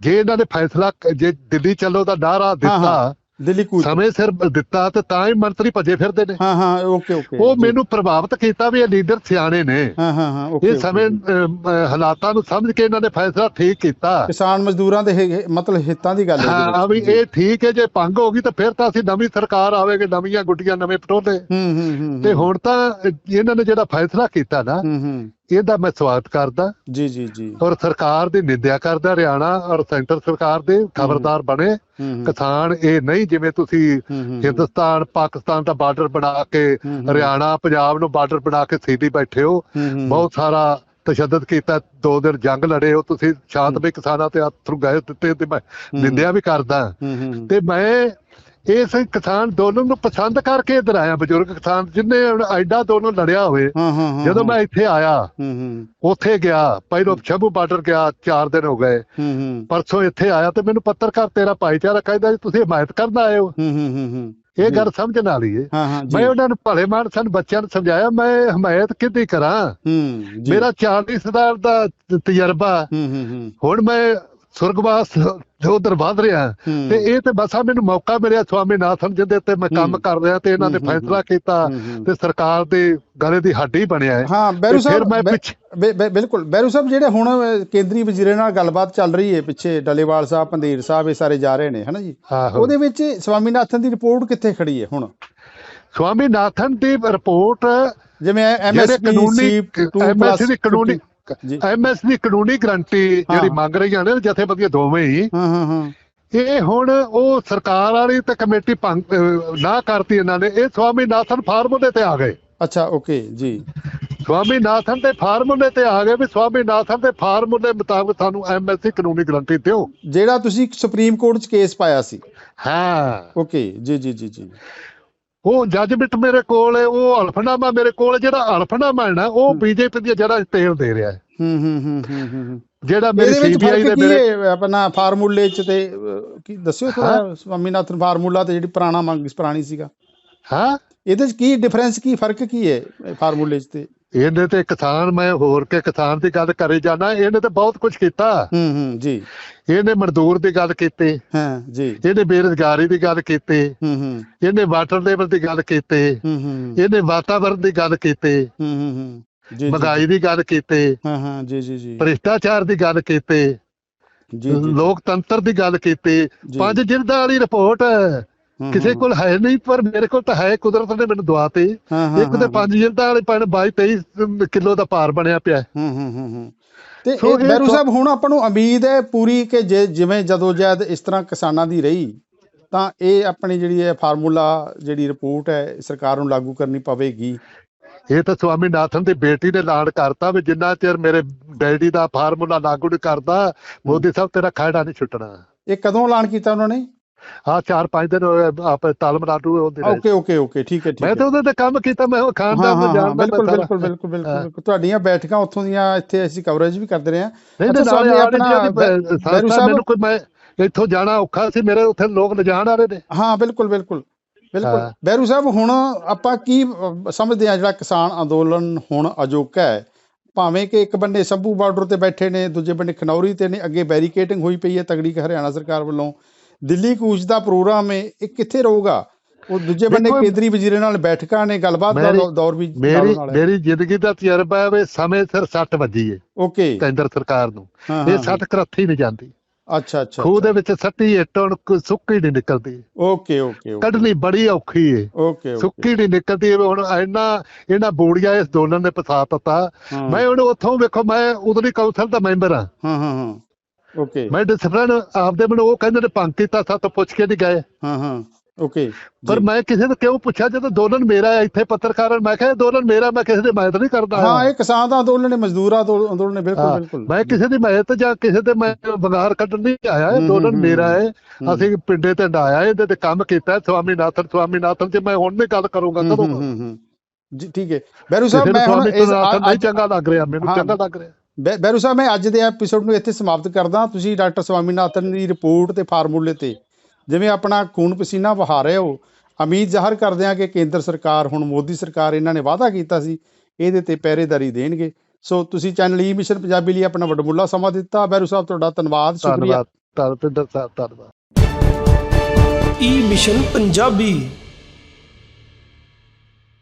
S2: ਜੇ ਇਹਨਾਂ ਨੇ ਫੈਸਲਾ ਜੇ ਦਿੱਲੀ ਚੱਲੋ ਦਾ ਨਾਰਾ ਦਿੱਤਾ
S1: ਦਿੱਲੀ ਕੂਚ।
S2: ਸਮੇਂ ਸਿਰ ਦਿੱਤਾ ਤੇ ਤਾਂ ਹੀ ਮੰਤਰੀ ਭੱਜੇ ਫਿਰਦੇ ਨੇ।
S1: ਹਾਂ ਹਾਂ ਓਕੇ ਓਕੇ।
S2: ਉਹ। ਮੈਨੂੰ ਪ੍ਰਭਾਵਿਤ ਕੀਤਾ ਵੀ ਇਹ ਲੀਡਰ ਸਿਆਣੇ ਨੇ।
S1: ਹਾਂ ਹਾਂ ਹਾਂ ਓਕੇ
S2: ਇਹ ਸਮੇਂ ਹਾਲਾਤਾਂ ਨੂੰ ਸਮਝ ਕੇ ਇਹਨਾਂ ਨੇ ਫੈਸਲਾ ਠੀਕ ਕੀਤਾ।
S1: ਕਿਸਾਨ ਮਜ਼ਦੂਰਾਂ ਦੇ ਮਤਲਬ ਹਿੱਤਾਂ ਦੀ ਗੱਲ ਹੈ
S2: ਹਾਂ ਵੀ। ਇਹ ਠੀਕ ਹੈ ਜੇ ਭੰਗ ਹੋ ਗਈ ਤਾਂ ਫਿਰ ਤਾਂ ਅਸੀਂ ਨਵੀਂ ਸਰਕਾਰ ਆਵੇਗੀ ਨਵੀਆਂ ਗੁੱਡੀਆਂ ਨਵੇਂ ਪਟੋਲੇ।
S1: ਹੂੰ ਹੂੰ
S2: ਤੇ ਹੁਣ ਤਾਂ ਇਹਨਾਂ ਨੇ ਜਿਹੜਾ ਫੈਸਲਾ ਕੀਤਾ ਨਾ
S1: ਹੂੰ ਹੂੰ।
S2: ਇਹਦਾ ਮੈਂ ਸਵਾਗਤ ਕਰਦਾ।
S1: ਜੀ ਜੀ ਜੀ।
S2: ਔਰ ਸਰਕਾਰ ਦੀ ਨਿੰਦਿਆ ਕਰਦਾ ਹਰਿਆਣਾ ਔਰ ਸੈਂਟਰ ਸਰਕਾਰ ਦੇ ਖਬਰਦਾਰ ਬਣੇ। ਕਿਸਾਨ ਇਹ ਨਹੀਂ ਜਿਵੇਂ ਤੁਸੀਂ ਹਿੰਦੁਸਤਾਨ ਪਾਕਿਸਤਾਨ ਦਾ ਬਾਰਡਰ ਬਣਾ ਕੇ। ਹਰਿਆਣਾ ਪੰਜਾਬ ਨੂੰ ਬਾਰਡਰ ਬਣਾ ਕੇ ਸੀधी ਬੈਠੇ ਹੋ। ਬਹੁਤ ਸਾਰਾ ਤਸ਼ੱਦਦ ਕੀਤਾ। ਦੋ ਦਿਨ ਜੰਗ ਲੜੇ ਹੋ ਤੁਸੀਂ। ਸ਼ਾਂਤਮਈ ਕਿਸਾਨਾਂ ਤੇ ਅਥਰੂ ਗਏ ਦਿੱਤੇ ਤੇ ਮੈਂ ਨਿੰਦਿਆ ਵੀ ਕਰਦਾ। ਤੇ ਮੈਂ ਇਸ ਕਿਸਾਨ ਅੰਦੋਲਨ ਨੂੰ ਪਸੰਦ ਕਰਕੇ ਇੱਧਰ ਆਇਆ ਬਜ਼ੁਰਗ ਕਿਸਾਨ ਜਿੰਨੇ ਐਡਾ ਅੰਦੋਲਨ ਲੜਿਆ ਹੋਵੇ। ਜਦੋਂ ਮੈਂ ਇੱਥੇ ਆਇਆ ਉੱਥੇ ਗਿਆ ਪਹਿਲੋਂ ਸ਼ੰਭੂ ਬਾਰਡਰ ਗਿਆ 4 ਦਿਨ ਹੋ ਗਏ। ਪਰਸੋਂ ਇੱਥੇ ਆਇਆ ਤੇ ਮੈਨੂੰ ਪੱਤਰਕਾਰ ਤੇਰਾ ਭਾਈਚਾਰਾ ਕਹਿੰਦਾ ਜੀ ਤੁਸੀਂ ਹਮਾਇਤ ਕਰਨ ਆਏ ਹੋ। ਇਹ। ਗੱਲ ਸਮਝਣ ਵਾਲੀ ਏ ਮੈਂ ਉਹਨਾਂ ਨੂੰ ਭਲੇ ਮਾਨ ਸਨ ਬੱਚਿਆਂ ਨੂੰ ਸਮਝਾਇਆ ਮੈਂ ਹਮਾਇਤ ਕਿੱਦੀ ਕਰਾਂ? ਮੇਰਾ 40 ਸਾਲ ਦਾ ਤਜਰਬਾ। ਹੁਣ ਮੈਂ ਸੁਰਗਵਾਸ ਉਧਰ ਵਧ ਰਿਹਾ। ਤੇ ਇਹ ਤੇ ਬਸ ਆ ਮੈਨੂੰ ਮੌਕਾ ਮਿਲਿਆ ਸਵਾਮੀ ਨਾਥਨ ਜਿਹਦੇ ਤੇ ਮੈਂ ਕੰਮ। ਕਰ ਰਿਹਾ ਤੇ ਇਹਨਾਂ ਨੇ ਫੈਸਲਾ ਕੀਤਾ। ਤੇ ਸਰਕਾਰ ਦੇ ਗਲੇ ਦੀ ਹੱਡੀ ਬਣਿਆ ਹੈ
S1: ਹਾਂ ਬੈਰੂ ਸਾਹਿਬ ਬਿਲਕੁਲ ਬੈਰੂ ਸਾਹਿਬ ਜਿਹੜੇ ਹੁਣ ਕੇਂਦਰੀ ਵਜ਼ੀਰੇ ਨਾਲ ਗੱਲਬਾਤ ਚੱਲ ਰਹੀ ਹੈ ਪਿੱਛੇ ਡੱਲੇਵਾਲ ਸਾਹਿਬ ਪੰਧੀਰ ਸਾਹਿਬ ਇਹ ਸਾਰੇ ਜਾ ਰਹੇ ਨੇ ਹਨਾ ਜੀ। ਉਹਦੇ ਵਿੱਚ ਸਵਾਮੀਨਾਥਨ ਦੀ ਰਿਪੋਰਟ ਕਿੱਥੇ ਖੜੀ ਹੈ ਹੁਣ
S2: ਸਵਾਮੀਨਾਥਨ ਦੀ ਰਿਪੋਰਟ
S1: ਜਿਵੇਂ ਐਮਐਸਪੀ
S2: ਕਾਨੂੰਨੀ ਦੀ ਕਾਨੂੰਨੀ
S1: ਜੀ
S2: ਐਮਐਸ ਦੀ ਕਾਨੂੰਨੀ ਗਰੰਟੀ ਜਿਹੜੀ। ਮੰਗ ਰਹੀਆਂ ਨੇ ਜਥੇਬੰਦੀਆਂ ਦੋਵੇਂ ਹੀ
S1: ਹਾਂ ਹਾਂ ਹਾਂ।
S2: ਇਹ ਹੁਣ ਉਹ ਸਰਕਾਰ ਵਾਲੀ ਤੇ ਕਮੇਟੀ ਭੰਗ ਨਾ ਕਰਤੀ ਇਹਨਾਂ ਨੇ ਇਹ ਸਵਾਮੀਨਾਥਨ ਫਾਰਮੂਲੇ ਤੇ ਆ ਗਏ।
S1: ਅੱਛਾ ਓਕੇ ਜੀ।
S2: ਸਵਾਮੀਨਾਥਨ ਦੇ ਫਾਰਮੂਲੇ ਤੇ ਆ ਗਏ ਵੀ ਸਵਾਮੀਨਾਥਨ ਦੇ ਫਾਰਮੂਲੇ ਮੁਤਾਬਕ ਸਾਨੂੰ ਐਮਐਸਸੀ ਕਾਨੂੰਨੀ ਗਰੰਟੀ ਦਿਓ।
S1: ਜਿਹੜਾ ਤੁਸੀਂ ਸੁਪਰੀਮ ਕੋਰਟ 'ਚ ਕੇਸ ਪਾਇਆ ਸੀ।
S2: ਹਾਂ।
S1: ਓਕੇ ਜੀ ਜੀ ਜੀ ਜੀ।
S2: ਉਹ ਜੱਜਮੈਂਟ ਮੇਰੇ ਕੋਲ ਹੈ ਉਹ ਹਲਫਨਾਮਾ ਮੇਰੇ ਕੋਲ। ਜਿਹੜਾ ਹਲਫਨਾਮਾ ਹੈ ਨਾ ਉਹ। ਬੀਜੇਪੀ ਦੀ ਜੜਾ ਤੇਲ ਦੇ ਰਿਹਾ ਹੈ
S1: ਹੂੰ ਹੂੰ ਹੂੰ ਹੂੰ ਹੂੰ ਹੂੰ।
S2: ਜਿਹੜਾ ਮੇਰੇ ਸੀਬੀਆਈ ਦੇ ਮੇਰੇ
S1: ਆਪਣਾ ਫਾਰਮੂਲੇ 'ਚ ਤੇ ਕੀ ਦੱਸਿਓ ਥੋੜਾ ਸਵਾਮੀਨਾਥਨ ਫਾਰਮੂਲਾ ਤੇ ਜਿਹੜੀ ਪੁਰਾਣਾ ਮੰਗ ਪੁਰਾਣੀ ਸੀਗਾ
S2: ਹਾਂ
S1: ਇਹਦੇ 'ਚ ਕੀ ਡਿਫਰੈਂਸ ਕੀ ਫ਼ਰਕ ਕੀ ਹੈ ਫਾਰਮੂਲੇ 'ਚ ਤੇ
S2: ਇਹਨੇ ਤੇ ਕਿਸਾਨ ਮੈਂ ਹੋਰ ਕੇ ਕਿਸਾਨ ਦੀ ਗੱਲ ਕਰੀ ਜਾਣਾ ਇਹਨੇ ਤੇ ਬਹੁਤ ਕੁਝ ਕੀਤਾ।
S1: ਹੂੰ ਹੂੰ ਜੀ।
S2: ਇਹਨੇ ਮਜ਼ਦੂਰ ਦੀ ਗੱਲ ਕੀਤੀ।
S1: ਹਾਂ ਜੀ।
S2: ਇਹਨੇ ਬੇਰੁਜ਼ਗਾਰੀ ਦੀ ਗੱਲ ਕੀਤੀ।
S1: ਹੂੰ ਹੂੰ।
S2: ਇਹਨੇ ਵਾਟਰ ਲੈਵਲ ਦੀ ਗੱਲ ਕੀਤੀ।
S1: ਹੂੰ ਹੂੰ।
S2: ਇਹਨੇ ਵਾਤਾਵਰਣ ਦੀ ਗੱਲ ਕੀਤੀ।
S1: ਹੂੰ ਹੂੰ ਜੀ
S2: ਮਹਿੰਗਾਈ ਦੀ ਗੱਲ ਕੀਤੀ।
S1: ਹਾਂ ਹਾਂ ਜੀ ਜੀ ਜੀ।
S2: ਭ੍ਰਿਸ਼ਟਾਚਾਰ ਦੀ ਗੱਲ ਕੀਤੀ।
S1: ਜੀ ਜੀ।
S2: ਲੋਕਤੰਤਰ ਦੀ ਗੱਲ ਕੀਤੀ। ਪੰਜ ਜਿਲਦਾਂ ਵਾਲੀ ਰਿਪੋਰਟ। ਕਿਸੇ ਕੋਲ ਹੈ ਨਹੀਂ ਪਰ ਮੇਰੇ ਕੋਲ ਤਾਂ ਹੈ ਕੁਦਰਤ ਨੇ ਮੈਨੂੰ ਦਵਾਤੀ
S1: ਹਾਂ ਹਾਂ
S2: ਇੱਕ ਤੇ
S1: ਹਾਂ,
S2: ਪੰਜ ਜਿਲਦਾਂ ਵਾਲੇ ਪੈਣ 22 23 ਕਿਲੋ ਦਾ ਭਾਰ ਬਣਿਆ ਪਿਆ। ਹੈ।
S1: ਹੂੰ ਹੂੰ ਤੇ ਬੈਰੂ ਸਾਹਿਬ ਹੁਣ ਆਪਾਂ ਨੂੰ ਉਮੀਦ ਹੈ ਪੂਰੀ ਕਿ ਜੇ ਜਿਵੇਂ ਜਦੋਂ ਜਦ ਇਸ ਤਰ੍ਹਾਂ ਕਿਸਾਨਾਂ ਦੀ ਰਹੀ ਤਾਂ ਇਹ ਆਪਣੀ ਜਿਹੜੀ ਹੈ ਫਾਰਮੂਲਾ ਜਿਹੜੀ ਰਿਪੋਰਟ ਹੈ ਸਰਕਾਰ ਨੂੰ ਲਾਗੂ ਕਰਨੀ ਪਵੇਗੀ।
S2: ਇਹ ਤਾਂ ਸਵਾਮੀਨਾਥਨ ਦੀ ਬੇਟੀ ਨੇ ਐਲਾਨ ਕਰਤਾ ਵੀ ਜਿੰਨਾ ਚਿਰ ਮੇਰੇ ਡੈਡੀ ਦਾ ਫਾਰਮੂਲਾ ਲਾਗੂ ਨਹੀਂ ਕਰਦਾ ਮੋਦੀ ਸਾਹਿਬ ਤੇਰਾ ਖਹਿੜਾ ਨਹੀਂ ਛੁੱਟਣਾ।
S1: ਇਹ ਕਦੋਂ ਐਲਾਨ ਕੀਤਾ ਉਹਨਾਂ ਨੇ?
S2: ਆ ਚਾਰ ਪੰਜ ਦਿਨ ਆਪ ਤਾਲਮਨਾਡੂ ਉਹਦੇ ਰਹੇ।
S1: ਓਕੇ ਓਕੇ ਓਕੇ ਠੀਕ ਹੈ ਠੀਕ
S2: ਮੈਂ
S1: ਹੈ
S2: ਤਾਂ ਉਹਦੇ ਤੇ ਕੰਮ ਕੀਤਾ ਮੈਂ ਉਹ
S1: ਹਾਂ
S2: ਖਾਨਦਾਨ
S1: ਹਾਂ
S2: ਨੂੰ
S1: ਹਾਂ
S2: ਜਾਣਦਾ
S1: ਬਿਲਕੁਲ। ਬਿਲਕੁਲ ਬਿਲਕੁਲ ਬਿਲਕੁਲ
S2: ਹਾਂ।
S1: ਤੁਹਾਡੀਆਂ ਬੈਠਕਾਂ ਉੱਥੋਂ ਦੀਆਂ ਇੱਥੇ ਅਸੀਂ ਕਵਰੇਜ ਵੀ ਕਰਦੇ ਰਹੇ ਹਾਂ
S2: ਨਹੀਂ ਨਾਲੇ ਆਪਣਾ ਮੈਨੂੰ ਕੋਈ ਮੈਂ ਇੱਥੋਂ ਜਾਣਾ ਔਖਾ ਸੀ ਮੇਰੇ ਉੱਥੇ ਲੋਕ ਲਿਜਾਣ ਵਾਲੇ ਨੇ
S1: ਹਾਂ ਬਿਲਕੁਲ ਬਿਲਕੁਲ ਬਿਲਕੁਲ
S2: ਹਾਂ।
S1: ਬੈਰੂ ਸਾਹਿਬ ਹੁਣ ਆਪਾਂ ਕੀ ਸਮਝਦੇ ਆ ਜਿਹੜਾ ਕਿਸਾਨ ਅੰਦੋਲਨ ਹੁਣ ਅਜੋਕਾ ਹੈ ਭਾਵੇਂ ਕਿ ਇੱਕ ਬੰਨੇ ਸੰਭੂ ਬਾਰਡਰ ਤੇ ਬੈਠੇ ਨੇ ਦੂਜੇ ਬੰਨੇ ਖਨੌਰੀ ਤੇ ਨੇ ਅੱਗੇ ਬੈਰੀਕੇਡਿੰਗ ਹੋਈ ਪਈ ਹੈ ਤਗੜੀ ਕਿ ਹਰਿਆਣਾ ਸਰਕਾਰ ਵੱਲੋਂ ਦਿੱਲੀ ਕੂਚ ਦਾ ਪ੍ਰੋਗਰਾਮ ਹੈ ਇਹ ਕਿੱਥੇ ਰਹੂਗਾ? ਉਹ ਦੂਜੇ ਬੰਨੇ ਕੇਂਦਰੀ ਵਜ਼ੀਰਾਂ ਨਾਲ ਬੈਠਕਾਂ ਨੇ ਗੱਲਬਾਤ ਦਾ ਦੌ- ਦੌਰ ਵੀ
S2: ਮੇਰੀ ਮੇਰੀ ਜ਼ਿੰਦਗੀ ਦਾ ਤਜਰਬਾ ਹੈ ਵੀ ਸਮੇਂ ਸਿਰ ਸੱਟ ਵੱਜੀ ਹੈ
S1: ਓਕੇ।
S2: ਕੇਂਦਰ ਸਰਕਾਰ ਨੂੰ। ਇਹ
S1: ਹਾਂ।
S2: ਸੱਟ ਕਰੱਥੀ ਨਹੀਂ ਜਾਂਦੀ।
S1: ਅੱਛਾ ਅੱਛਾ
S2: ਖੂਹ ਦੇ ਵਿੱਚ ਸੱਟੀ ਇੱਟ ਹੁਣ ਸੁੱਕੀ ਨਹੀਂ ਨਿਕਲਦੀ।
S1: ਓਕੇ ਓਕੇ
S2: ਕੱਢਣੀ ਬੜੀ ਔਖੀ ਹੈ।
S1: ਓਕੇ
S2: ਸੁੱਕੀ ਨਹੀਂ ਨਿਕਲਦੀ ਹੁਣ ਇੰਨਾ ਇਹਨਾਂ ਬੋੜੀਆਂ ਇਸ ਦੋਲਨ ਨੇ ਦਿੱਤਾ।
S1: ਹਾਂ।
S2: ਮੈਂ ਹੁਣ ਉੱਥੋਂ ਵੇਖੋ ਮੈਂ ਉਧਰੀ ਕੌਂਸਲ ਦਾ ਮੈਂਬਰ ਹਾਂ
S1: ਹਾਂ ਹਾਂ। ਓਕੇ
S2: ਮੈਂ ਡਿਸਪਲਿਨ ਆਪਦੇ ਮੈਨੂੰ ਉਹ ਕਹਿੰਦੇ ਨੇ ਭੰਗ ਕੀਤਾ ਸਾਤੋਂ ਪੁੱਛ ਕੇ ਨਹੀਂ ਗਏ।
S1: ਹਾਂ ਹਾਂ ਓਕੇ
S2: ਪਰ ਮੈਂ ਕਿਸੇ ਨੂੰ ਕਿਉਂ ਪੁੱਛਿਆ ਜਦੋਂ ਦੋਲਨ ਮੇਰਾ ਹੈ ਇੱਥੇ ਪੱਤਰਕਾਰ ਮੈਂ ਕਿਹਾ ਦੋਲਨ ਮੇਰਾ ਮੈਂ ਕਿਸੇ ਦੀ ਮਦਦ ਨਹੀਂ ਕਰਦਾ
S1: ਹਾਂ ਇਹ ਕਿਸਾਨ ਦਾ ਅੰਦੋਲਨ ਹੈ ਮਜ਼ਦੂਰਾਂ ਦਾ ਅੰਦੋਲਨ ਹੈ ਬਿਲਕੁਲ ਬਿਲਕੁਲ।
S2: ਮੈਂ ਕਿਸੇ ਦੀ ਮਦਦ ਜਾਂ ਕਿਸੇ ਦੇ ਮੈਂ ਵਗਾਰ ਕੱਢਣ ਨਹੀਂ ਆਇਆ
S1: ਹੂੰ,
S2: ਇਹ ਦੋਲਨ ਮੇਰਾ ਹੈ। ਅਸੀਂ ਪਿੰਡੇ ਤੇ ਆਇਆ ਇਹਦੇ ਤੇ ਕੰਮ ਕੀਤਾ ਸਵਾਮੀਨਾਥਨ ਸਵਾਮੀਨਾਥਨ ਤੇ ਮੈਂ ਹੁਣ ਨਹੀਂ ਗੱਲ ਕਰੂੰਗਾ ਕਦੋਂ।
S1: ਜੀ ਠੀਕ ਹੈ। ਬੈਰੂ ਸਾਹਿਬ
S2: ਨੂੰ
S1: ਮੈਂ ਹੁਣ ਇਸ ਅੱਜ-
S2: ਚੰਗਾ ਲੱਗ ਰਿਹਾ ਮੈਨੂੰ। ਚੰਗਾ ਲੱਗ ਰਿਹਾ।
S1: ਬੈਰੂ ਸਾਹਿਬ ਮੈਂ ਅੱਜ ਦੇ ਐਪੀਸੋਡ ਨੂੰ ਇੱਥੇ ਸਮਾਪਤ ਕਰਦਾ। ਤੁਸੀਂ ਡਾਕਟਰ ਸਵਾਮੀਨਾਥਨ ਦੀ ਰਿਪੋਰਟ ਤੇ ਫਾਰਮੂਲੇ ਤੇ ਜਿਵੇਂ ਆਪਣਾ ਖੂਨ ਪਸੀਨਾ ਵਹਾ ਰਹੇ ਹੋ ਉਮੀਦ ਜ਼ਾਹਰ ਕਰਦੇ ਹਾਂ ਕਿ ਕੇਂਦਰ ਸਰਕਾਰ ਹੁਣ ਮੋਦੀ ਸਰਕਾਰ ਇਹਨਾਂ ਨੇ ਵਾਅਦਾ ਕੀਤਾ ਸੀ ਇਹਦੇ ਤੇ ਪਹਿਰੇਦਾਰੀ ਦੇਣਗੇ। ਸੋ ਤੁਸੀਂ ਚੈਨਲ ਈ ਮਿਸ਼ਨ ਪੰਜਾਬੀ ਲਈ ਆਪਣਾ ਵਡਮੁੱਲਾ ਸਮਾਂ ਦਿੱਤਾ। ਬੈਰੂ ਸਾਹਿਬ ਤੁਹਾਡਾ ਧੰਨਵਾਦ ਸ਼ੁਕਰੀਆ।
S2: ਧੰਨਵਾਦ ਧੰਨਵਾਦ।
S3: ਈ ਮਿਸ਼ਨ ਪੰਜਾਬੀ